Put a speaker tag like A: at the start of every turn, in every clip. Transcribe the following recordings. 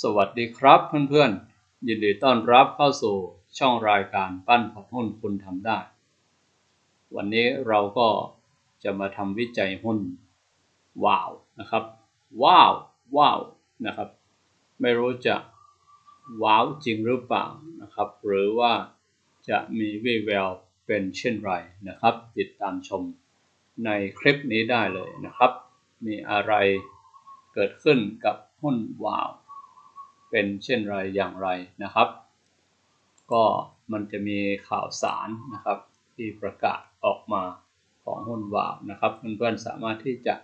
A: สวัสดีครับเพื่อนๆ ยินดีต้อนรับเข้าสู่ช่องรายการปั้นพอร์ตหุ้นคุณทำได้ วันนี้เราก็จะมาทำวิจัยหุ้นว้าวนะครับ ว้าวว้าวนะครับ ไม่รู้จะว้าวจริงหรือเปล่านะครับ หรือว่าจะมีวิแววเป็นเช่นไรนะครับ ติดตามชมในคลิปนี้ได้เลยนะครับ มีอะไรเกิดขึ้นกับหุ้นว้าว เป็นเช่นไรอย่างไรนะครับ ก็มันจะมีข่าวสารนะครับ ที่ประกาศออกมาของหุ้นวาวนะครับเพื่อนๆสามารถที่จะ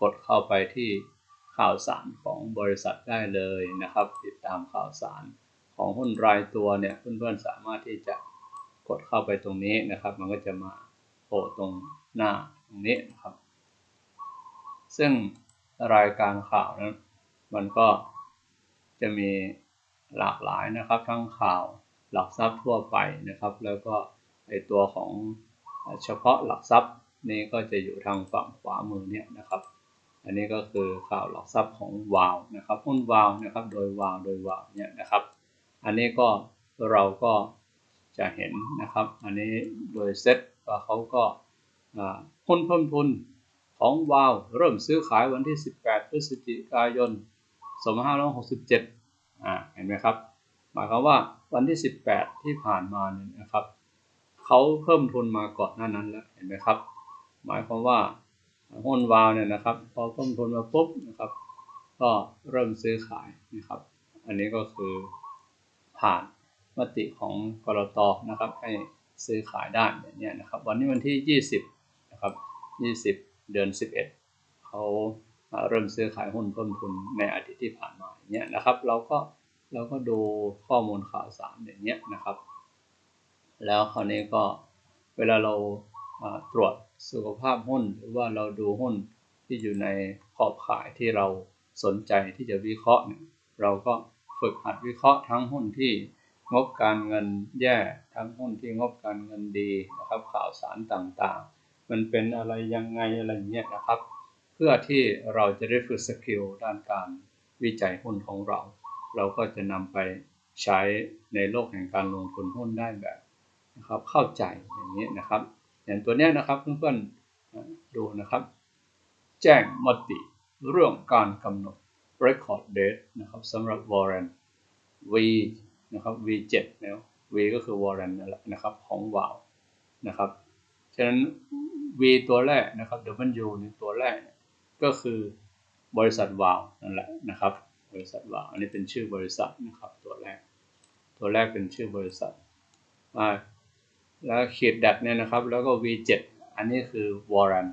A: กดเข้าไปที่ข่าวสารของบริษัทได้เลยนะครับ ติดตามข่าวสารของหุ้นรายตัวเนี่ยเพื่อนๆสามารถที่จะกดเข้าไปตรงนี้นะครับ มันก็จะมาโผล่ตรงหน้าตรงนี้นะครับ ซึ่งรายการข่าวนั้นมันก็ จะมีหลากหลายนะครับ ทั้งข่าวหลักทรัพย์ทั่วไปนะครับ แล้วก็ไอตัวของเฉพาะหลักทรัพย์นี้ก็จะอยู่ทางฝั่งขวามือเนี่ยนะครับ อันนี้ก็คือข่าวหลักทรัพย์ของวาวนะครับหุ้นวาวนะครับโดยวาวโดยวาวเนี่ยนะครับ อันนี้ก็เราก็จะเห็นนะครับ อันนี้โดยเซ็ตว่าเขาก็หุ้นเพิ่มทุนของวาวเริ่มซื้อขายวันที่ 18 พฤศจิกายน 2567 อ่าเห็นไหมครับ หมายความว่าวันที่ 18 ที่ผ่านมาเนี่ยนะครับเขาเพิ่มทุนมาก่อนหน้านั้นแล้วเห็นไหมครับ หมายความว่าหุ้นวาวเนี่ยนะครับ พอเพิ่มทุนมาปุ๊บนะครับ ก็เริ่มซื้อขายนะครับ อันนี้ก็คือผ่านมติของกรตนะครับ ให้ซื้อขายได้อย่างนี้นะครับ วันนี้วันที่ 20นะครับ20 เดือน 11เขาเริ่มซื้อขายหุ้นเพิ่มทุนในอาทิตย์ที่ผ่านมา เงี้ยนะครับ เราก็เราก็ดูข้อมูลข่าวสารอย่างเงี้ยนะครับ แล้วคราวนี้ก็เวลาเราตรวจสุขภาพหุ้น หรือว่าเราดูหุ้นที่อยู่ในขอบขายที่เราสนใจที่จะวิเคราะห์เนี่ยเราก็ฝึกหัดวิเคราะห์ทั้งหุ้นที่งบการเงินแย่ทั้งหุ้นที่งบการเงินดีนะครับ ข่าวสารต่างๆ มันเป็นอะไรยังไงอะไรเงี้ยนะครับ เพื่อที่เราจะได้ฝึกสกิลด้านการ วิจัยหุ้นของเรา เราก็จะนำไปใช้ในโลกแห่งการลงทุนหุ้นได้แบบนะครับเข้าใจอย่างนี้นะครับ อย่างตัวนี้นะครับเพื่อนๆดูนะครับ แจ้งมติเรื่องการกำหนด record date นะครับสำหรับ Warren V นะครับ V7 แล้ว V ก็คือ Warren นั่นแหละนะครับของวาวนะครับฉะนั้น V ตัวแรกนะครับ W ในตัวแรกก็คือ บริษัทวาวนั่นแหละนะครับ บริษัทวาวอันนี้เป็นชื่อบริษัทนะครับ ตัวแรก ตัวแรกเป็นชื่อบริษัทแล้วขีดดัดเนี่ยนะครับ แล้วก็ V7 อันนี้คือ Warren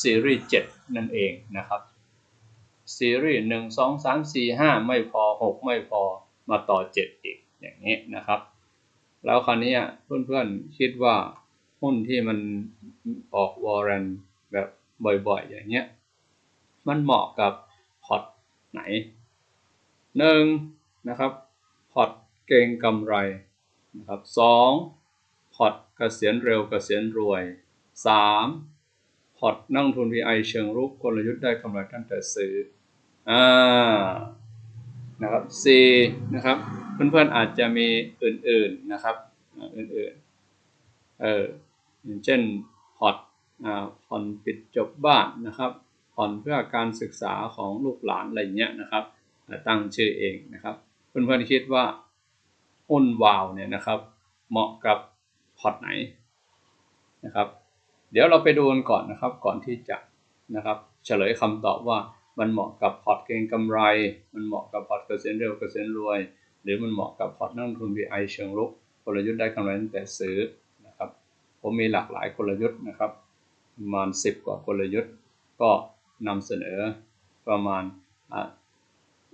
A: Series 7 นั่นเองนะครับ Series 1 2 3 4 5 ไม่พอ 6 ไม่พอมาต่อ 7 อีกอย่างนี้นะครับ แล้วคราวนี้เพื่อนๆคิดว่าหุ้นที่มันออก Warren แบบบ่อยๆ อย่างเงี้ย มันเหมาะกับพอร์ตไหนหนึ่งนะครับพอร์ตเก่งกำไรนะครับสองพอร์ตเกษียณเร็วเกษียณรวยสามพอร์ตนั่งทุน VI เชิงรุกกลยุทธ์ได้กำไรตั้งแต่ซื้ออ่านะครับสี่นะครับเพื่อนๆอาจจะมีอื่นๆนะครับอื่นๆเอออย่างเช่นพอร์ตอ่าผ่อนปิดจบบ้านนะครับ ผ่อนเพื่อการศึกษาของลูกหลานอะไรเงี้ยนะครับตั้งชื่อเองนะครับ เพื่อนๆคิดว่าหุ้นวาวเนี่ยนะครับ เหมาะกับพอร์ตไหนนะครับ เดี๋ยวเราไปดูกันก่อนนะครับก่อนที่จะนะครับ เฉลยคำตอบว่ามันเหมาะกับพอร์ตเก็งกำไร มันเหมาะกับพอร์ตเกษียณเร็วเกษียณรวย หรือมันเหมาะกับพอร์ตนักทุน VI เชิงรุกกลยุทธ์ได้กำไรตั้งแต่ซื้อนะครับ ผมมีหลากหลายกลยุทธ์นะครับประมาณ 10 กว่ากลยุทธ์ ก็ นำเสนอประมาณ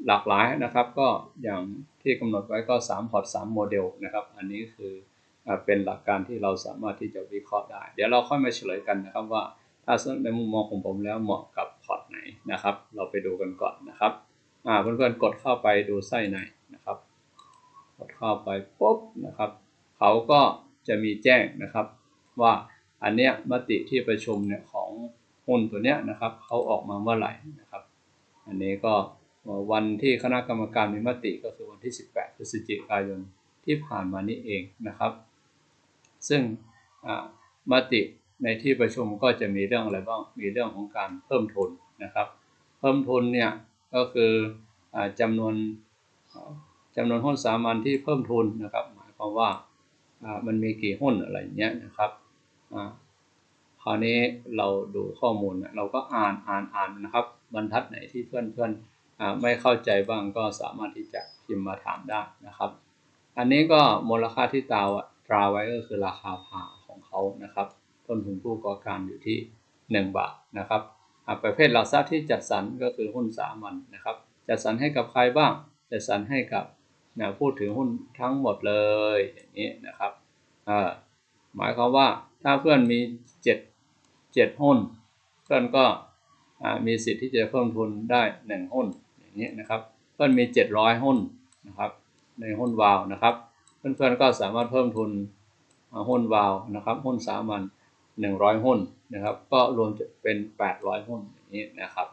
A: หลากหลายนะครับ ก็อย่างที่กำหนดไว้ก็3พอร์ต3โมเดลนะครับ อันนี้คือเป็นหลักการที่เราสามารถที่จะวิเคราะห์ได้ เดี๋ยวเราค่อยมาเฉลยกันนะครับว่าถ้าในมุมมองของผมแล้วเหมาะกับพอร์ตไหนนะครับ เราไปดูกันก่อนนะครับเพื่อนๆกดเข้าไปดูไส้ในนะครับ กดเข้าไปปุ๊บนะครับเขาก็จะมีแจ้งนะครับว่าอันเนี้ยมติที่ประชุมเนี่ยของ หุ้นตัวเนี้ยนะครับเขาออกมาเมื่อไหร่นะครับ อันนี้ก็วันที่คณะกรรมการมีมติก็คือวันที่ 18 พฤศจิกายนที่ผ่านมานี้เองนะครับ ซึ่งมติในที่ประชุมก็จะมีเรื่องอะไรบ้าง มีเรื่องของการเพิ่มทุนนะครับ เพิ่มทุนเนี่ยก็คืออจำนวนอ่าจำนวนหุ้นสามัญที่เพิ่มทุนนะครับ หมายความว่ามันมีกี่หุ้นอะไรเงี้ยนะครับ ราวนี้เราดูข้อมูลเนี่ยเราก็อ่านอ่านอ่านนะครับ บรรทัดไหนที่เพื่อนเพื่อนอไม่เข้าใจบ้างก็สามารถที่จะพิมพ์มาถามได้นะครับ อันนี้ก็มูลค่าที่ตาวตราไว้ก็คือราคาผ่าของเขานะครับ ต้นทุนผู้ก่อการอยู่ที่ 1 บาทนะครับประเภทหลักทรัพย์ที่จัดสรรก็คือหุ้นสามัญนะครับ จัดสรรให้กับใครบ้าง จัดสรรให้กับนะผู้ถือหุ้นทั้งหมดเลยอย่างนี้นะครับหมายความว่าถ้าเพื่อนมี 7 7หุ้นเพื่อนก็มีสิทธิ์ที่จะเพิ่มทุนได้1หุ้นอย่างนี้นะครับเพื่อนมี 700 หุ้นนะครับในหุ้นวาวนะครับ เพื่อนๆก็สามารถเพิ่มทุนหุ้นวาวนะครับ หุ้นสามัญ100 หุ้นนะครับ ก็รวมจะเป็น 800 หุ้นอย่างนี้นะครับ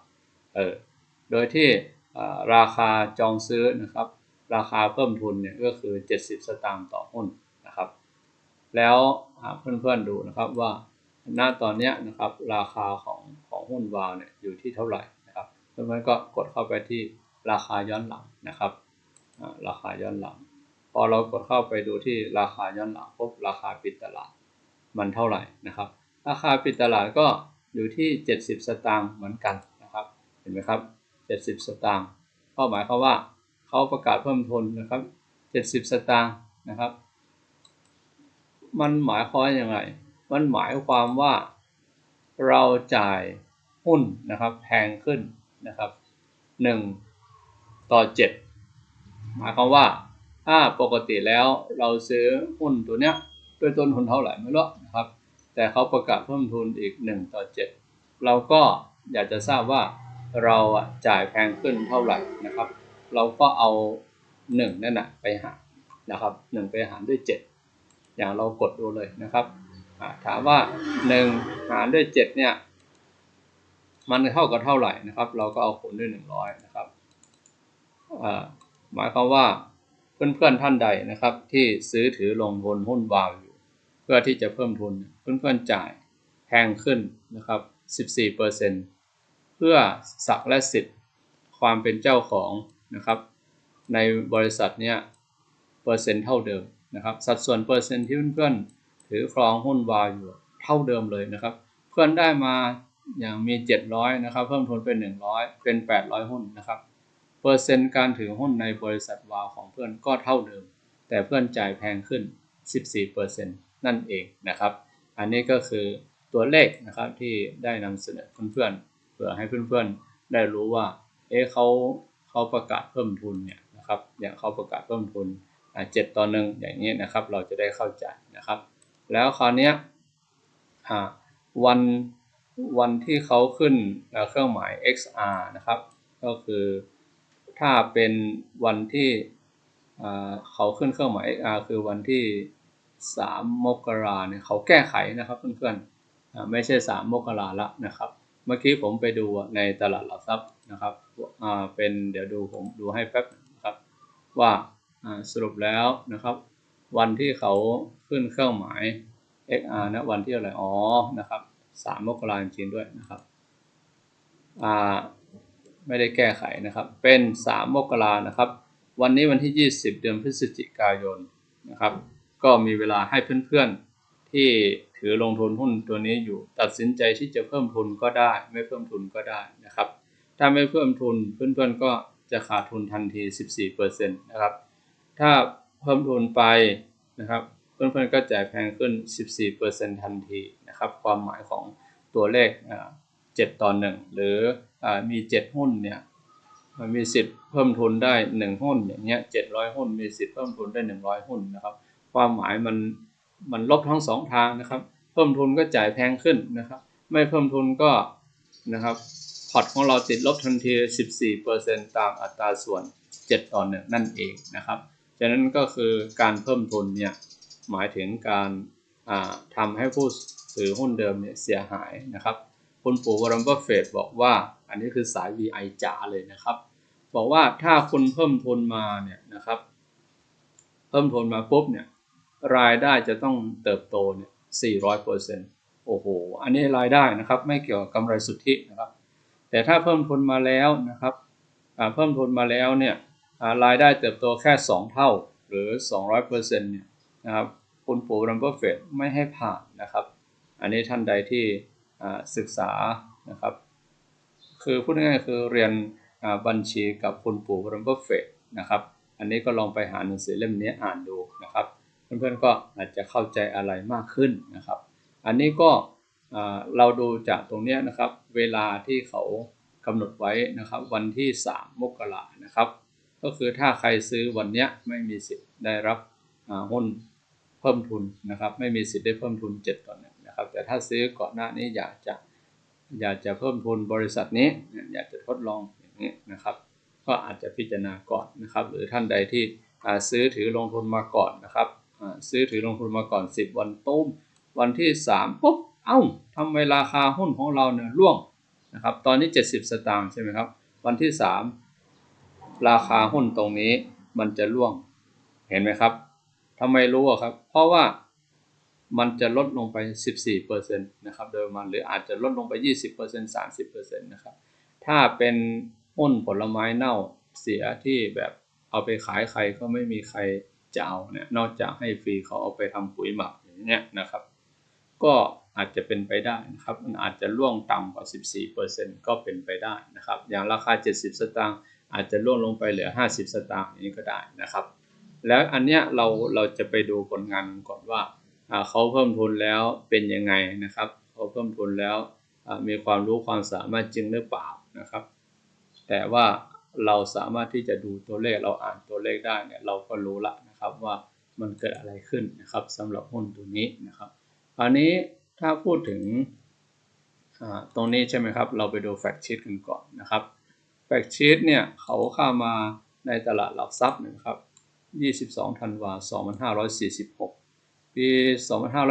A: เออโดยที่ราคาจองซื้อนะครับ ราคาเพิ่มทุนเนี่ยก็คือ 70 สตางค์ต่อหุ้นนะครับ แล้วเพื่อนๆดูนะครับว่า ณตอนนี้นะครับราคาของของหุ้นวาวเนี่ยอยู่ที่เท่าไหร่นะครับเพื่อนก็กดเข้าไปที่ราคาย้อนหลังนะครับราคาย้อนหลัง พอเรากดเข้าไปดูที่ราคาย้อนหลังปุ๊บราคาปิดตลาดมันเท่าไหร่นะครับ ราคาปิดตลาดก็อยู่ที่ 70 สตางค์เหมือนกันนะครับเห็นไหมครับ 70 สตางค์ก็หมายความว่าเขาประกาศเพิ่มทุนนะครับ 70 สตางค์นะครับ มันหมายความว่างไง มันหมายความว่าเราจ่ายหุ้นนะครับแพงขึ้นนะครับ 1 ต่อ 7 หมายความว่าถ้าปกติแล้วเราซื้อหุ้นตัวเนี้ยด้วยต้นทุนเท่าไหร่ไม่รู้นะครับ แต่เขาประกาศเพิ่มทุนอีก 1 ต่อ 7 เราก็อยากจะทราบว่าเราจ่ายแพงขึ้นเท่าไหร่นะครับ เราก็เอา 1 นั่นนะไปหารนะครับ 1 ไปหารด้วย 7 อย่างเรากดดูเลยนะครับ ถามว่า 1 หารด้วย 7 เนี่ย มันเท่ากับเท่าไหร่นะครับ เราก็เอาคูณด้วย 100 นะครับหมายความว่าเพื่อนๆท่านใดนะครับ ที่ซื้อถือลงทุนหุ้นวาวอยู่ เพื่อที่จะเพิ่มทุนเพื่อนๆจ่ายแพงขึ้นนะครับ 14%เพื่อสักและสิทธิ์ความเป็นเจ้าของนะครับ ในบริษัทเนี้ยเปอร์เซ็นต์เท่าเดิมนะครับ สัดส่วนเปอร์เซ็นต์ที่เพื่อนๆ ถือครองหุ้นวาวอยู่เท่าเดิมเลยนะครับ เพื่อนได้มาอย่างมี 700นะครับ เพิ่มทุนเป็น 100 เป็น 800 หุ้นนะครับ เปอร์เซ็นต์การถือหุ้นในบริษัทวาวของเพื่อนก็เท่าเดิม แต่เพื่อนจ่ายแพงขึ้น 14%นั่นเองนะครับ อันนี้ก็คือตัวเลขนะครับที่ได้นำเสนอเพื่อนๆเพื่อให้เพื่อนๆได้รู้ว่า เอ๊ะเขาเขาประกาศเพิ่มทุนเนี่ยนะครับ อย่างเขาประกาศเพิ่มทุนเจ็ดต่อหนึ่งอย่างนี้นะครับ เราจะได้เข้าใจนะครับ แล้วคราวนี้วันวันที่เขาขึ้นเเครื่องหมาย XR นะครับ ก็คือถ้าเป็นวันที่เขาขึ้นเครื่องหมาย XR คือวันที่ 3 มกราเนี่ยเขาแก้ไขนะครับเพื่อนๆไม่ใช่ 3 มกราละนะครับ เมื่อกี้ผมไปดูในตลาดหลักทรัพย์นะครับเป็นเดี๋ยวดูผมดูให้แป๊บนะครับว่าสรุปแล้วนะครับ วันที่เขาขึ้นเครื่องหมาย XR นะวันที่อะไรอ๋อนะครับ3มกราจริงด้วยนะครับอ่าไม่ได้แก้ไขนะครับ เป็น3มกรานะครับ วันนี้วันที่ 20 เดือนพฤศจิกายนนะครับ ก็มีเวลาให้เพื่อนๆที่ถือลงทุนหุ้นตัวนี้อยู่ ตัดสินใจที่จะเพิ่มทุนก็ได้ ไม่เพิ่มทุนก็ได้นะครับ ถ้าไม่เพิ่มทุนเพื่อนๆก็จะขาดทุนทันที 14%นะครับ ถ้า เพิ่มทุนไปนะครับ เพื่อนๆก็จ่ายแพงขึ้น 14%ทันทีนะครับ ความหมายของตัวเลข 7 ต่อ 1 หรืออมี 7 หุ้นเนี่ยมันมีสิทธิ์เพิ่มทุนได้ 1 หุ้นอย่างเงี้ย700 หุ้นมีสิทธิ์เพิ่มทุนได้ 100 หุ้นนะครับ ความหมายมันมันลบทั้งสองทางนะครับ เพิ่มทุนก็จ่ายแพงขึ้นนะครับ ไม่เพิ่มทุนก็นะครับพอร์ตของเราติดลบทันที 14%ตามอัตราส่วน 7 ต่อ 1 นั่นเองนะครับ ฉะนั้นก็คือการเพิ่มทุนเนี่ยหมายถึงการอ่าทำให้ผู้ถือหุ้นเดิมเนี่ยเสียหายนะครับคุณปู่วอร์เรนบัฟเฟตบอกว่าอันนี้คือสาย VI จ๋าเลยนะครับ บอกว่าถ้าคุณเพิ่มทุนมาเนี่ยนะครับ เพิ่มทุนมาปุ๊บเนี่ยรายได้จะต้องเติบโตเนี่ย400เปอโอ้โห อันนี้รายได้นะครับไม่เกี่ยวกับกำไรสุทธินะครับ แต่ถ้าเพิ่มทุนมาแล้วนะครับเพิ่มทุนมาแล้วเนี่ย รายได้เติบโตแค่ 2 เท่าหรือ 200เปอร์เซ็นต์เนี่ยนะครับคุณปู่รัมเบอร์เฟดไม่ให้ผ่านนะครับ อันนี้ท่านใดที่ศึกษานะครับ คือพูดง่ายๆคือเรียนบัญชีกับคุณปู่รัมเบอร์เฟดนะครับ อันนี้ก็ลองไปหาหนังสือเล่มนี้อ่านดูนะครับ เพื่อนๆก็อาจจะเข้าใจอะไรมากขึ้นนะครับ อันนี้ก็เราดูจากตรงนี้นะครับ เวลาที่เขากำหนดไว้นะครับ วันที่ 3 มกรานะครับ ก็คือถ้าใครซื้อวันนี้ไม่มีสิทธิ์ได้รับหุ้นเพิ่มทุนนะครับ ไม่มีสิทธิ์ได้เพิ่มทุน7ต่อหนึ่งนะครับ แต่ถ้าซื้อก่อนหน้านี้อยากจะอยากจะเพิ่มทุนบริษัทนี้ อยากจะทดลองอย่างนี้นะครับ ก็อาจจะพิจารณาก่อนนะครับ หรือท่านใดที่ซื้อถือลงทุนมาก่อนนะครับซื้อถือลงทุนมาก่อน 10 วันตุ้มวันที่ 3ปุ๊บเอ้าทำไมราคาหุ้นของเราเนี่ยร่วงนะครับ ตอนนี้ 70 สตางค์ใช่ไหมครับ วันที่ 3 ราคาหุ้นตรงนี้มันจะร่วงเห็นไหมครับทำไมรู้ครับ เพราะว่ามันจะลดลงไป 14%นะครับโดยมาณหรืออาจจะลดลงไป 20% 30%นะครับ ถ้าเป็นหุ้นผลไม้เน่าเสียที่แบบเอาไปขายใครก็ไม่มีใครจะเอาเนี่ยนอกจากให้ฟรีเขาเอาไปทำปุ๋ยหมักอย่างเงี้ยนะครับ ก็อาจจะเป็นไปได้นะครับ มันอาจจะล่วงต่ำกว่า 14%ก็เป็นไปได้นะครับ อย่างราคา 70 สตางค์ อาจจะล่วงลงไปเหลือ 50 สตางค์อย่างนี้ก็ได้นะครับ แล้วอันเนี้ยเราเราจะไปดูผลงานก่อนว่าเขาเพิ่มทุนแล้วเป็นยังไงนะครับเขาเพิ่มทุนแล้วมีความรู้ความสามารถจริงหรือเปล่านะครับ แต่ว่าเราสามารถที่จะดูตัวเลขเราอ่านตัวเลขได้เนี่ยเราก็รู้ละนะครับว่ามันเกิดอะไรขึ้นนะครับสำหรับหุ้นตัวนี้นะครับอันนี้ถ้าพูดถึงตรงนี้ใช่ไหมครับ เราไปดูแฟกชีตกันก่อนนะครับ แฟกชีตเนี่ยเขาเข้ามาในตลาดหลักทรัพย์นะครับ 22 ธันวาคม 2546 ปี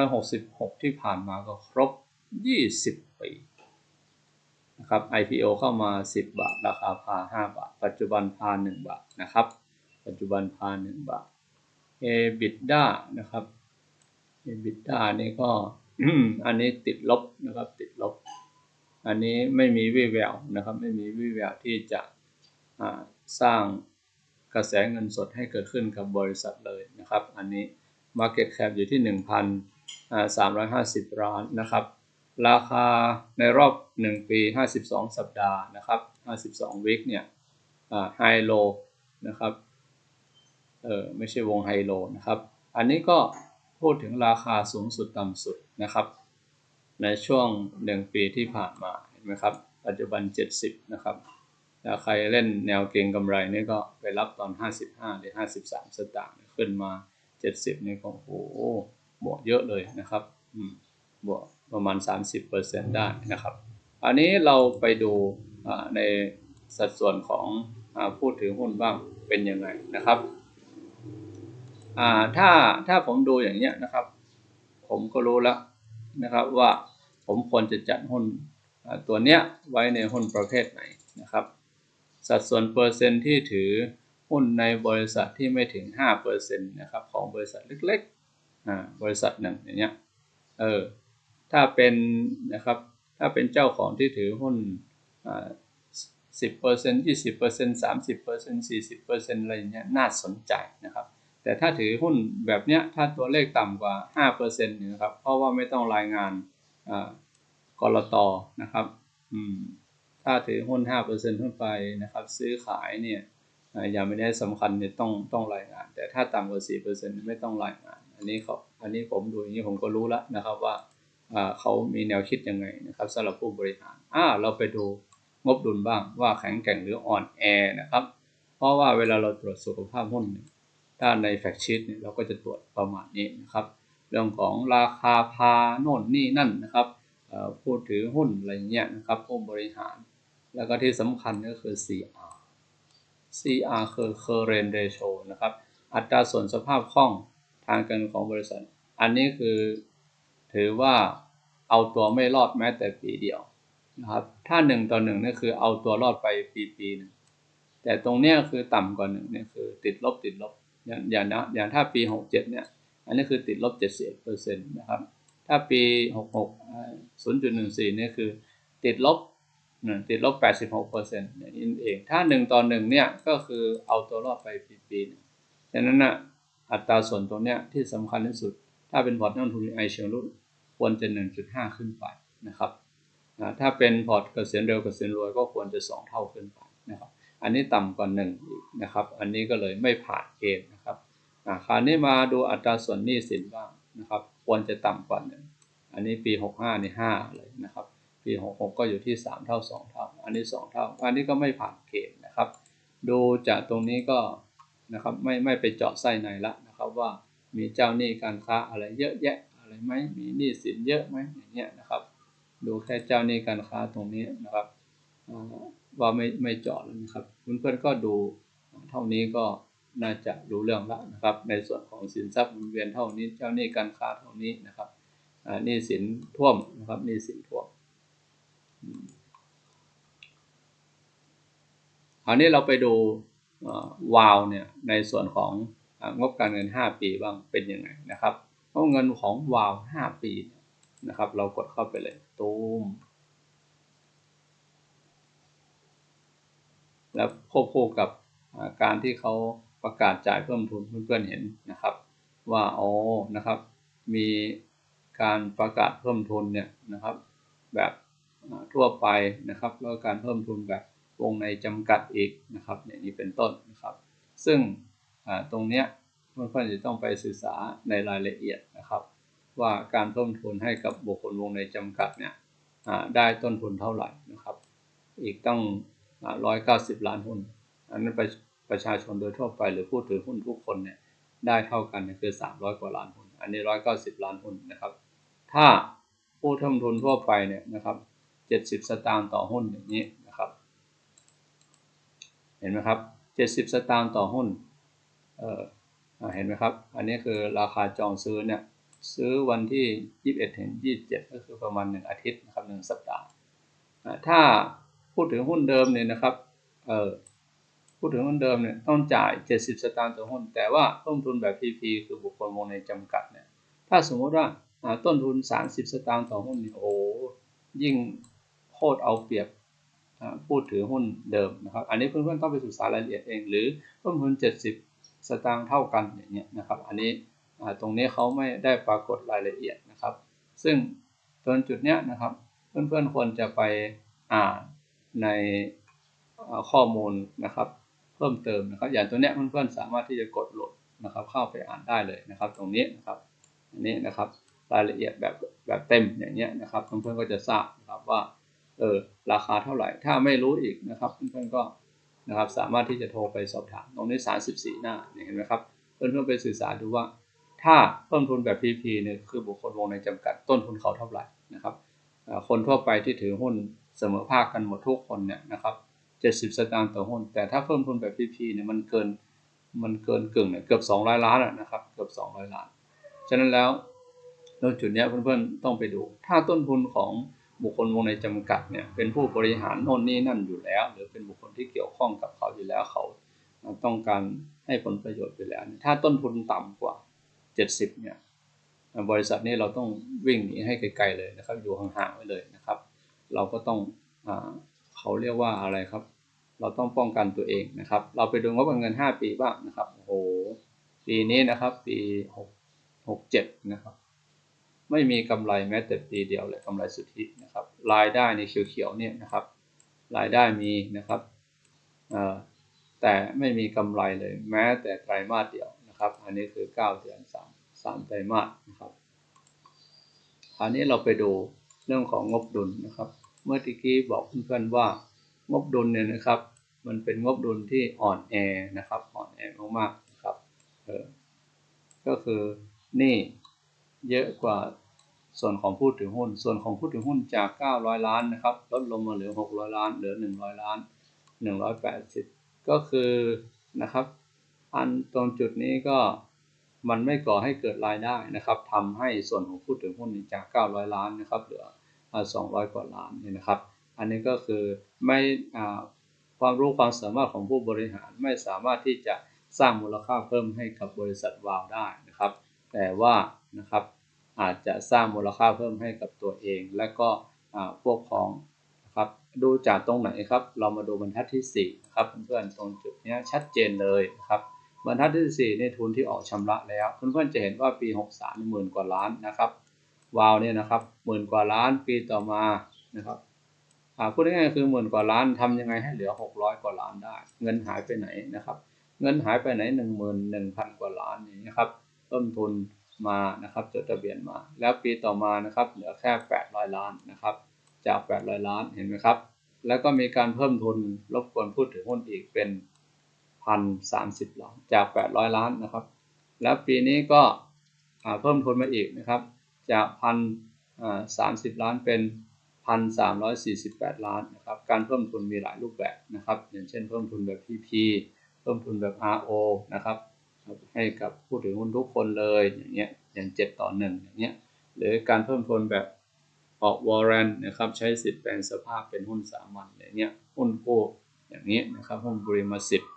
A: 2566 ที่ผ่านมาก็ครบ 20 ปีนะครับ IPO เข้ามา 10 บาท ราคาพา 5 บาท ปัจจุบันพา 1 บาทนะครับ ปัจจุบันพา 1 บาท EBITDA นะครับ EBITDA นี่ก็อันนี้ติดลบนะครับ ติดลบ อันนี้ไม่มีวี่แววนะครับไม่มีวี่แววที่จะสร้างกระแสเงินสดให้เกิดขึ้นกับบริษัทเลยนะครับ อันนี้ Market Cap อยู่ที่ 1,350 ล้านนะครับ ราคาในรอบ 1 ปี 52 สัปดาห์นะครับ 52 วิคเนี่ยไฮโลนะครับเออไม่ใช่วงไฮโลนะครับ อันนี้ก็พูดถึงราคาสูงสุดต่ำสุดนะครับ ในช่วง1ปีที่ผ่านมาเห็นไหมครับ ปัจจุบัน 70 นะครับถ้าใครเล่นแนวเก็งกำไรนี่ก็ไปรับตอน 55 หรือ 53 สตางค์ขึ้นมา 70 นี่ก็โอ้โหบวกเยอะเลยนะครับอืมบวกประมาณ 30%ได้นะครับ อันนี้เราไปดูในสัดส่วนของอผู้ถือหุ้นบ้างเป็นยังไงนะครับถ้าถ้าผมดูอย่างเนี้ยนะครับ ผมก็รู้แล้ว นะครับว่าผมควรจะจัดหุ้นตัวเนี้ยไว้ในหุ้นประเภทไหนนะครับ สัดส่วนเปอร์เซ็นต์ที่ถือหุ้นในบริษัทที่ไม่ถึง5%นะครับของบริษัทเล็กๆบริษัทหนึ่งอย่างเงี้ยเออถ้าเป็นนะครับถ้าเป็นเจ้าของที่ถือหุ้นสิบเปอร์เซ็นต์ยี่สิบเปอร์เซ็นต์สามสิบเปอร์เซ็นต์สี่สิบเปอร์เซ็นต์อะไรอย่างเงี้ยน่าสนใจนะครับ แต่ถ้าถือหุ้นแบบเนี้ยถ้าตัวเลขต่ำกว่าห้าเนต์นะครับ เพราะว่าไม่ต้องรายงานอ่ากรตนะครับถ้าถือหุ้นห้าเปอร์เซ็นต์ขึ้นไปนะครับ ซื้อขายเนี่ยอย่างไม่ได้สำคัญเนี่ยต้องต้องรายงาน แต่ถ้าต่ำกว่าสี่เปอร์เซ็นต์ไม่ต้องรายงาน อันนี้เขาอันนี้ผมดูอย่างนี้ผมก็รู้แล้วนะครับว่าเขามีแนวคิดยังไงนะครับสำหรับผู้บริหารอ่าเราไปดูงบดุลบ้างว่าแข็งแกร่งหรืออ่อนแอนะครับ เพราะว่าเวลาเราตรวจสุขภาพหุ้น ถ้าในแฟกชีตเนี่ยเราก็จะตรวจประมาณนี้นะครับ เรื่องของราคาพาโน่นนี่นั่นนะครับพูดถือหุ้นอะไรเงี้ยนะครับผู้บริหาร แล้วก็ที่สำคัญก็คือ CR CR คือ current ratio นะครับ อัตราส่วนสภาพคล่องทางการของบริษัท อันนี้คือถือว่าเอาตัวไม่รอดแม้แต่ปีเดียวนะครับถ้าหนึ่งต่อหนึ่งนี่คือเอาตัวรอดไปปีปีนึ่งแต่ตรงเนี้ยคือต่ำกว่าหนึ่งเนี่ยคือติดลบติดลบ อย่างอย่างอย่างถ้าปีหกเจ็ดเนี่ย อันนี้คือติดลบเจ็ดสิบเปอร์เซ็นต์นะครับ ถ้าปีหกหกศูนย์จุดหนึ่งสี่เนี่ยคือติดลบติดลบแปดสิบหกเปอร์เซ็นต์อย่างนี้เอง ถ้าหนึ่งต่อหนึ่งเนี่ย ก็คือเอาตัวรอดไปปีปีนึงฉะนั้นนะอัตราส่วนตรงเนี้ยที่สำคัญที่สุด ถ้าเป็นพอร์ตนักลงทุนไอเชิงรุกควรจะหนึ่งจุดห้าขึ้นไปนะครับถ้าเป็นพอร์ตเกษียณเร็วเกษียณรวยก็ควรจะสองเท่าขึ้นไปนะครับ อันนี้ต่ำกว่าห นะครับ อันนี้ก็เลยไม่ผ่านเกณฑ์นะครับคราวนี้มาดูอัตราส่วนหนี้สินบ้างนะครับ ควรจะต่ำกว่าหนึ่งอันนี้ปีหกห้านี่ห้าเลยนะครับ ปีหกหกก็อยู่ที่สามเท่าสองเท่า อันนี้สองเท่า อันนี้ก็ไม่ผ่านเกณฑ์นะครับ ดูจากตรงนี้ก็นะครับไม่ไม่ไปเจาะไส้ในละนะครับว่ามีเจ้าหนี้การค้าอะไรเยอะแยะอะไรไหมมีหนี้สินเยอะไหมอย่างเงี้ยนะครับ ดูแค่เจ้าหนี้การค้าตรงนี้นะครับว่าไม่ไม่เจาะแล้วนะครับเพื่อนๆก็ดู ท่านี้ก็น่าจะรู้เรื่องแล้วนะครับ ในส่วนของสินทรัพย์หมุนเวียนเท่านี้เจ้าหนี้การค้าเท่านี้นะครับนี้สินท่วมนะครับนี้สินท่วมคราวนี้เราไปดูวาวเนี่ยในส่วนของงบการเงิน 5 ปีบ้างเป็นยังไงนะครับงบเงินของวาว 5 ปีนะครับ เรากดเข้าไปเลยตูมแล้วควบคู่กับ การที่เขาประกาศจ่ายเพิ่มทุนเพื่อนๆเห็นนะครับ ว่าอ๋อนะครับ มีการประกาศเพิ่มทุนเนี่ยนะครับ แบบทั่วไปนะครับ แล้วการเพิ่มทุนแบบวงในจำกัดอีกนะครับอย่างนี้เป็นต้นนะครับ ซึ่งตรงเนี้ยเพื่อนๆจะต้องไปศึกษาในรายละเอียดนะครับ ว่าการเพิ่มทุนให้กับบุคคลวงในจำกัดเนี่ยได้ต้นทุนเท่าไหร่นะครับ อีกต้องร้อยเก้าสิบล้านหุ้นอันนั้นไป ประชาชนโดยทั่วไปหรือผู้ถือหุ้นทุกคนเนี่ยได้เท่ากันคือสามร้อยกว่าล้านหุ้น อันนี้ร้อยเก้าสิบล้านหุ้นนะครับ ถ้าผู้ทำทุนทั่วไปเนี่ยนะครับเจ็ดสิบสตางค์ต่อหุ้นอย่างนี้นะครับ เห็นไหมครับเจ็ดสิบสตางค์ต่อหุ้น เออเห็นไหมครับ อันนี้คือราคาจองซื้อเนี่ยซื้อวันที่ยี่สิบเอ็ดถึงยี่สิบเจ็ดก็คือประมาณหนึ่งอาทิตย์นะครับหนึ่งสัปดาห์ ถ้าพูดถึงหุ้นเดิมเนี่ยนะครับ เออ พูดถึงหุ้นเดิมเนี่ยต้องจ่าย 70 สตางค์ต่อหุ้น แต่ว่าต้นทุนแบบ PP คือบุคคลวงในจำกัดเนี่ยถ้าสมมติว่าต้นทุน 30 สตางค์ต่อหุ้นเนี่ยโอ้ยิ่งโคตรเอาเปรียบพูดถือหุ้นเดิมนะครับอันนี้เพื่อนๆต้องไปศึกษารายละเอียดเอง หรือต้นทุน 70 สตางค์เท่ากันอย่างเงี้ยนะครับอันนี้ตรงนี้เขาไม่ได้ปรากฏรายละเอียดนะครับ ซึ่งตรงจุดเนี้ยนะครับเพื่อนๆควรจะไปอ่านในข้อมูลนะครับ พิ่มเติมนะครับ อย่างตัวเนี้ยเพื่อนๆสามารถที่จะกดโหลดนะครับ เข้าไปอ่านได้เลยนะครับ ตรงนี้นะครับ อันนี้นะครับรายละเอียดแบบแบบเต็มอย่างเงี้ยนะครับ เพื่อนๆก็จะทราบนะครับว่าเออราคาเท่าไหร่ ถ้าไม่รู้อีกนะครับ เพื่อนๆก็นะครับสามารถที่จะโทรไปสอบถามตรงนี้ 34 หน้าเห็นไหมครับ เพื่อนๆไปศึกษารดูว่าถ้าต้นทุนแบบ PP เนี่ยคือบุคคลวงในจำกัดต้นทุนเขาเท่าไหร่นะครับคนทั่วไปที่ถือหุ้นเสมอภาคกันหมดทุกคนเนี่ยนะครับ 70สตางค์ต่อหุ้น แต่ถ้าเพิ่มทุนแบบ PP เนี่ยมันเกินมันเกินกึ่งเนี่ยเกือบ 200 ล้านนะครับเกือบ 200 ล้าน ฉะนั้นแล้วตรงจุดนี้เพื่อนๆต้องไปดู ถ้าต้นทุนของบุคคลวงในจำกัดเนี่ยเป็นผู้บริหารโน่นนี่นั่นอยู่แล้ว หรือเป็นบุคคลที่เกี่ยวข้องกับเขาอยู่แล้วเขาต้องการให้ผลประโยชน์ไปแล้ว ถ้าต้นทุนต่ำกว่า 70เนี่ยบริษัทนี้เราต้องวิ่งหนีให้ไกลๆเลยนะครับอยู่ห่างๆไว้เลยนะครับ เราก็ต้องเขาเรียกว่าอะไรครับ เราต้องป้องกันตัวเองนะครับ เราไปดูงบเงิน 5 ปีบ้างนะครับโอ้โหปีนี้นะครับ ปี6 6 7นะครับ ไม่มีกำไรแม้แต่ปีเดียวเลยกำไรสุทธินะครับ รายได้ในเขียวๆเนี่ยนะครับ รายได้มีนะครับแต่ไม่มีกำไรเลย แม้แต่ไตรมาสเดียวนะครับ อันนี้คือ 9 เดือน 3 3ไตรมาสนะครับคราวนี้เราไปดูเรื่องของงบดุลนะครับ เมื่อกี้บอกเพื่อนๆว่างบดุลเนี่ยนะครับ มันเป็นงบดุลที่อ่อนแอนะครับ อ่อนแอมากๆนะครับเออก็คือนี่เยอะกว่าส่วนของผู้ถือหุ้น ส่วนของผู้ถือหุ้นจาก 900 ล้านนะครับลดลงมาเหลือ 600 ล้าน เหลือ 100 ล้าน 180 ก็คือนะครับอันตรงจุดนี้ก็มันไม่ก่อให้เกิดรายได้นะครับทำให้ส่วนของผู้ถือหุ้นจาก 900 ล้านนะครับเหลือ 200 กว่าล้านนี่นะครับ อันนี้ก็คือไม่พอ ความรู้ความสามารถของผู้บริหารไม่สามารถที่จะสร้างมูลค่าเพิ่มให้กับบริษัทวาวได้นะครับ แต่ว่านะครับอาจจะสร้างมูลค่าเพิ่มให้กับตัวเอง และก็พวกพ้องนะครับดูจากตรงไหนครับ เรามาดูบรรทัดที่4นะครับเพื่อนๆตรงจุดนี้ชัดเจนเลยนะครับบรรทัดที่4ในทุนที่ออกชำระแล้วเพื่อนๆจะเห็นว่าปี 63หมื่นกว่าล้านนะครับวาวเนี่ยนะครับหมื่นกว่าล้านปีต่อมานะครับ พูดง่ายๆคือหมื่นกว่าล้านทำยังไงให้เหลือ 600 กว่าล้านได้ เงินหายไปไหนนะครับ เงินหายไปไหน 11,000 กว่าล้านอย่นี้ครับ ต้นทุนมานะครับจดทะเบียนมา แล้วปีต่อมานะครับ เหลือแค่ 800 ล้านนะครับ จาก 800 ล้านเห็นไหมครับ แล้วก็มีการเพิ่มทุนรบกวนพูดถึงหุ้นอีกเป็น1,030ล้านจาก 800 ล้านนะครับ แล้วปีนี้ก็อ่าเพิ่มทุนมาอีกนะครับ จากพันสามสิบล้านเป็น พันสามร้อยสี่สิบแปดล้านนะครับ การเพิ่มทุนมีหลายรูปแบบนะครับ อย่างเช่นเพิ่มทุนแบบ PP เพิ่มทุนแบบ RO นะครับ ให้กับผู้ถือหุ้นทุกคนเลยอย่างเงี้ย อย่างเจ็ดต่อหนึ่งอย่างเงี้ย หรือการเพิ่มทุนแบบออกวอร์เรนนะครับ ใช้สิทธิ์แปลงสภาพเป็นหุ้นสามัญอย่างเงี้ย หุ้นกู้อย่างนี้นะครับ หุ้นบริมสิทธิ์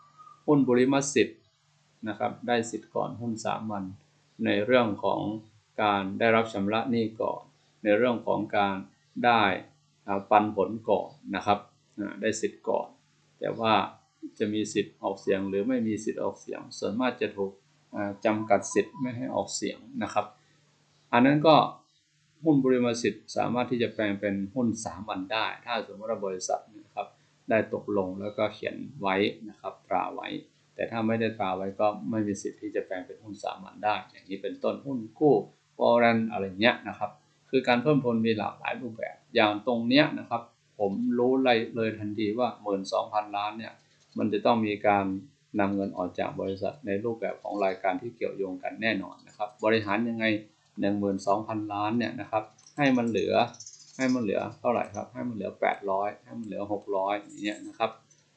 A: หุ้นบริมสิทธิ์นะครับ ได้สิทธิ์ก่อนหุ้นสามัญในเรื่องของการได้รับชำระหนี้ก่อน ในเรื่องของการ ได้ปันผลก่อนนะครับได้สิทธิ์ก่อน แต่ว่าจะมีสิทธิ์ออกเสียงหรือไม่มีสิทธิ์ออกเสียง ส่วนมากจะถูกอ่าจำกัดสิทธิ์ไม่ให้ออกเสียงนะครับ อันนั้นก็หุ้นบริมสิทธิ์สามารถที่จะแปลงเป็นหุ้นสามัญได้ ถ้าสมมติว่าบริษัทนะครับได้ตกลงแล้วก็เขียนไว้นะครับตราไว้ แต่ถ้าไม่ได้ตราไว้ก็ไม่มีสิทธิ์ที่จะแปลงเป็นหุ้นสามัญได้ อย่างนี้เป็นต้นหุ้นกู้วอร์เรนอะไรเงี้ยนะครับ คือการเพิ่มทุนมีหลากหลายรูปแบบ อย่างตรงเนี้ยนะครับ ผมรู้เลยเลยทันทีว่า 12,000 ล้านเนี่ย มันจะต้องมีการนำเงินออกจากบริษัทในรูปแบบของรายการที่เกี่ยวโยงกันแน่นอนนะครับ บริหารยังไง 12,000 ล้านเนี่ยนะครับ ให้มันเหลือให้มันเหลือเท่าไหร่ครับ ให้มันเหลือ 800 ให้มันเหลือ 600อย่างเงี้ยนะครับ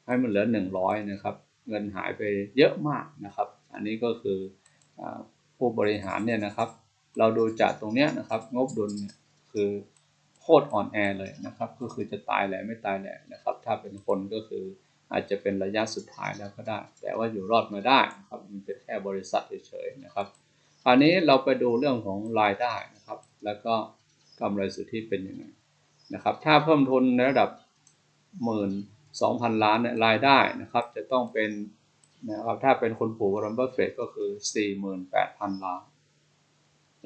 A: ให้มันเหลือ 100 นะครับ เงินหายไปเยอะมากนะครับ อันนี้ก็คือผู้บริหารเนี่ยนะครับ เราดูจากตรงเนี้ยนะครับ งบดุลเนี่ยคือโคตรอ่อนแอเลยนะครับ ก็คือจะตายแหล่ไม่ตายแหล่นะครับ ถ้าเป็นคนก็คืออาจจะเป็นระยะสุดท้ายแล้วก็ได้ แต่ว่าอยู่รอดมาได้นะครับมันเป็นแค่บริษัทเฉยๆนะครับคราวนี้เราไปดูเรื่องของรายได้นะครับ แล้วก็กำไรสุทธิเป็นยังไงนะครับ ถ้าเพิ่มทุนในระดับหมื่นสองพันล้านเนี่ยรายได้นะครับ จะต้องเป็นนะครับถ้าเป็นคนปู่วอร์เรนบัฟเฟตก็คือสี่หมื่นแปดพันล้าน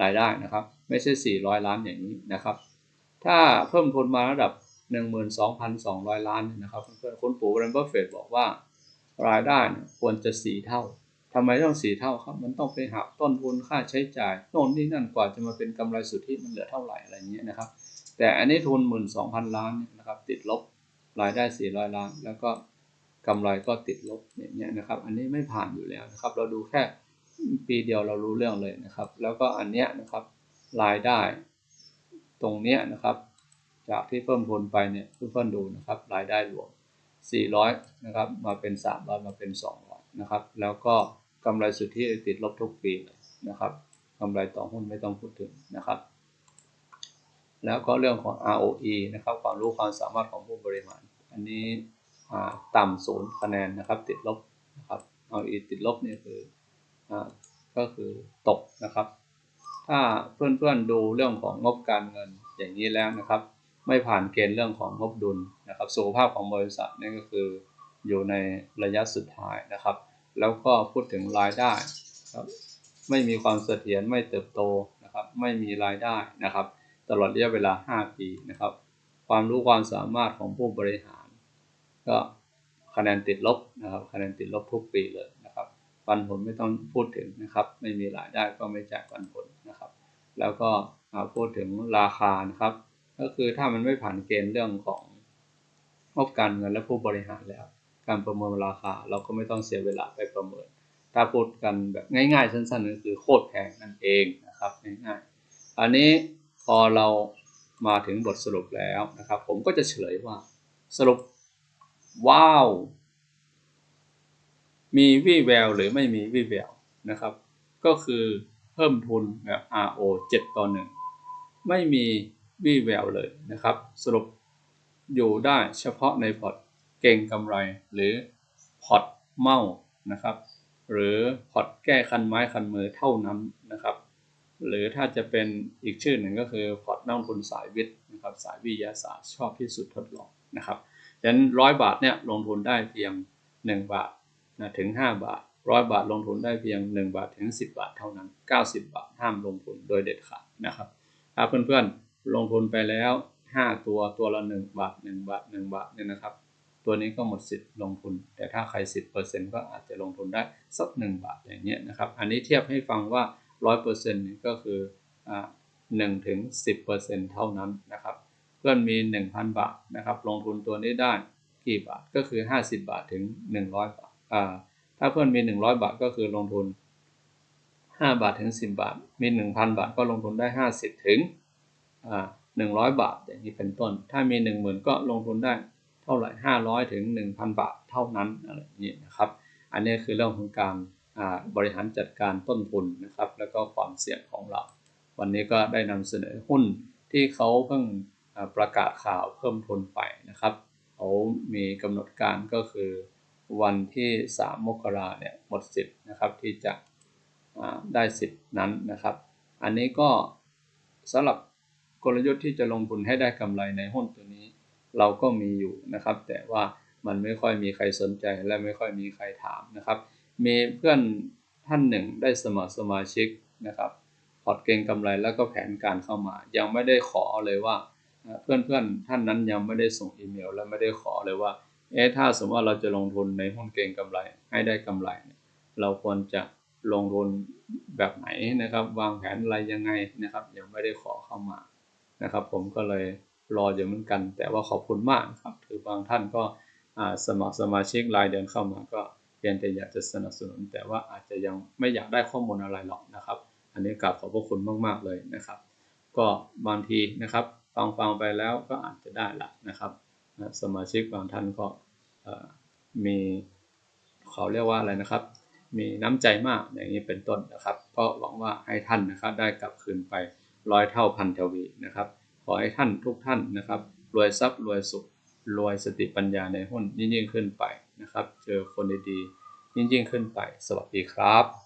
A: รายได้นะครับ ไม่ใช่สี่ร้อยล้านอย่างนี้นะครับ ถ้าเพิ่มทุนมาระดับหนึ่งหมื่นสองพันสองร้อยล้านนะครับเพื่อนๆคุณปู่วอร์เรนบัฟเฟตบอกว่ารายได้ควรจะสี่เท่าทำไมต้องสี่เท่าครับ มันต้องไปหักต้นทุนค่าใช้จ่ายโน่นนี่นั่นกว่าจะมาเป็นกำไรสุทธิมันเหลือเท่าไหร่อะไรเงี้ยนะครับ แต่อันนี้ทุนหมื่นสองพันล้านเนี่ยนะครับ ติดลบรายได้สี่ร้อยล้าน แล้วก็กำไรก็ติดลบอย่างเงี้ยนะครับ อันนี้ไม่ผ่านอยู่แล้วนะครับ เราดูแค่ ปีเดียวเรารู้เรื่องเลยนะครับ แล้วก็อันเนี้ยนะครับรายได้ ตรงเนี้ยนะครับ จากที่เพิ่มทุนไปเนี่ยเพื่อนๆดูนะครับรายได้รวม 400นะครับมาเป็น 300 มาเป็น 200นะครับ แล้วก็กำไรสุทธิติดลบทุกปีเลยนะครับกำไรต่อหุ้นไม่ต้องพูดถึงนะครับ แล้วก็เรื่องของ ROE นะครับความรู้ความสามารถของผู้บริหาร อันนี้ต่ำศูนย์คะแนนนะครับ ติดลบนะครับ ROE ติดลบเนี่ยคือ ก็คือตกนะครับ ถ้าเพื่อนๆดูเรื่องของงบการเงินอย่างนี้แล้วนะครับ ไม่ผ่านเกณฑ์เรื่องของงบดุลนะครับ สุขภาพของบริษัทนี่ก็คืออยู่ในระยะสุดท้ายนะครับ แล้วก็พูดถึงรายได้ครับไม่มีความเสถียรไม่เติบโตนะครับ ไม่มีรายได้นะครับ ตลอดระยะเวลา 5 ปีนะครับ ความรู้ความสามารถของผู้บริหาร ก็คะแนนติดลบนะครับ คะแนนติดลบทุกปีเลย ปันผลไม่ต้องพูดถึงนะครับ ไม่มีรายได้ก็ไม่จ่ายปันผลนะครับ แล้วก็อ่าพูดถึงราคานะครับ ก็คือถ้ามันไม่ผ่านเกณฑ์เรื่องของงบการเงินและผู้บริหารแล้ว การประเมินราคาเราก็ไม่ต้องเสียเวลาไปประเมิน ถ้าพูดกันแบบง่ายๆ สั้นๆก็คือโคตรแพงนั่นเองนะครับง่ายๆ อันนี้พอเรามาถึงบทสรุปแล้วนะครับ ผมก็จะเฉลยว่าสรุปว้าว มีวี่แววหรือไม่มีวี่แววนะครับ ก็คือเพิ่มทุนแบบ RO 7 ต่อ 1 ไม่มีวี่แววเลยนะครับ สรุปอยู่ได้เฉพาะในพอร์ตเกเก่งกำไรหรือพอร์ตเมานะครับ หรือพอร์ตแก้คันไม้คันมือเท่านั้นนะครับ หรือถ้าจะเป็นอีกชื่อหนึ่งก็คือพอร์ตนักลงทุนสายวิทย์นะครับ สายวิทยาศาสตร์ชอบที่สุดทดลองนะครับดังนั้นร้อยบาทเนี่ยลงทุนได้เพียง 1 บาท นะถึง 5 บาทร้อยบาทลงทุนได้เพียง 1 บาทถึง 10 บาทเท่านั้น 90 บาทห้ามลงทุนโดยเด็ดขาดนะครับถ้าเพื่อนๆลงทุนไปแล้ว 5 ตัวตัวละ 1 บาท 1 บาท 1 บาทเนี่ยนะครับ ตัวนี้ก็หมดสิทธิ์ลงทุน แต่ถ้าใคร 10%ก็อาจจะลงทุนได้สัก 1 บาทอย่างเงี้ยนะครับ อันนี้เทียบให้ฟังว่า 100%นี่ก็คืออ่า1ถึง10%เท่านั้นนะครับ เพื่อนมี1,000บาทนะครับ ลงทุนตัวนี้ได้กี่บาทก็คือ50บาทถึง100บาทอ่า ถ้าเพื่อนมี 100 บาทก็คือลงทุน 5 บาทถึง 10 บาท มี 1,000 บาทก็ลงทุนได้ 50 ถึงอ่า100 บาทอย่างนี้เป็นต้น ถ้ามี 10,000 ก็ลงทุนได้เท่าไหร่500 ถึง 1,000 บาทเท่านั้นอะไรอย่างนี้นะครับ อันนี้คือเรื่องของการบริหารจัดการต้นทุนนะครับ แล้วก็ความเสี่ยงของเรา วันนี้ก็ได้นำเสนอหุ้นที่เขาเพิ่งประกาศข่าวเพิ่มทุนไปนะครับเขามีกำหนดการก็คือ วันที่ 3 มกราเนี่ยหมดสิทธิ์นะครับที่จะได้สิทธิ์นั้นนะครับ อันนี้ก็สำหรับกลยุทธ์ที่จะลงทุนให้ได้กำไรในหุ้นตัวนี้ เราก็มีอยู่นะครับ แต่ว่ามันไม่ค่อยมีใครสนใจและไม่ค่อยมีใครถามนะครับ มีเพื่อนท่านหนึ่งได้สมัครสมาชิกนะครับพอร์ตเก่งกำไรแล้วก็แผนการเข้ามา ยังไม่ได้ขอเลยว่าเพื่อนเพื่อนๆท่านนั้นยังไม่ได้ส่งอีเมล และไม่ได้ขอเลยว่า เอ๊ะถ้าสมมติว่าเราจะลงทุนในหุ้นเก่งกำไรให้ได้กำไร เราควรจะลงทุนแบบไหนนะครับ วางแผนอะไรยังไงนะครับยังไม่ได้ขอเข้ามานะครับ ผมก็เลยรออยู่เหมือนกัน แต่ว่าขอบคุณมากครับคือบางท่านก็สมัครสมาชิกรายเดือนเข้ามาก็เพียงแต่อยากจะสนับสนุน แต่ว่าอาจจะยังไม่อยากได้ข้อมูลอะไรหรอกนะครับ อันนี้กราบขอบพระคุณมากๆเลยนะครับ ก็บางทีนะครับฟังฟังไปแล้วก็อาจจะได้ละนะครับ สมาชิกบางท่านก็มีเขาเรียกว่าอะไรนะครับ มีน้ำใจมากอย่างนี้เป็นต้นนะครับ ก็หวังว่าให้ท่านนะครับได้กลับคืนไปร้อยเท่าพันทวีนะครับ ขอให้ท่านทุกท่านนะครับ รวยทรัพย์รวยสุขรวยสติปัญญาในหุ้นยิ่งยิ่งขึ้นไปนะครับ เจอคนดีๆยิ่งยิ่งขึ้นไป สวัสดีครับ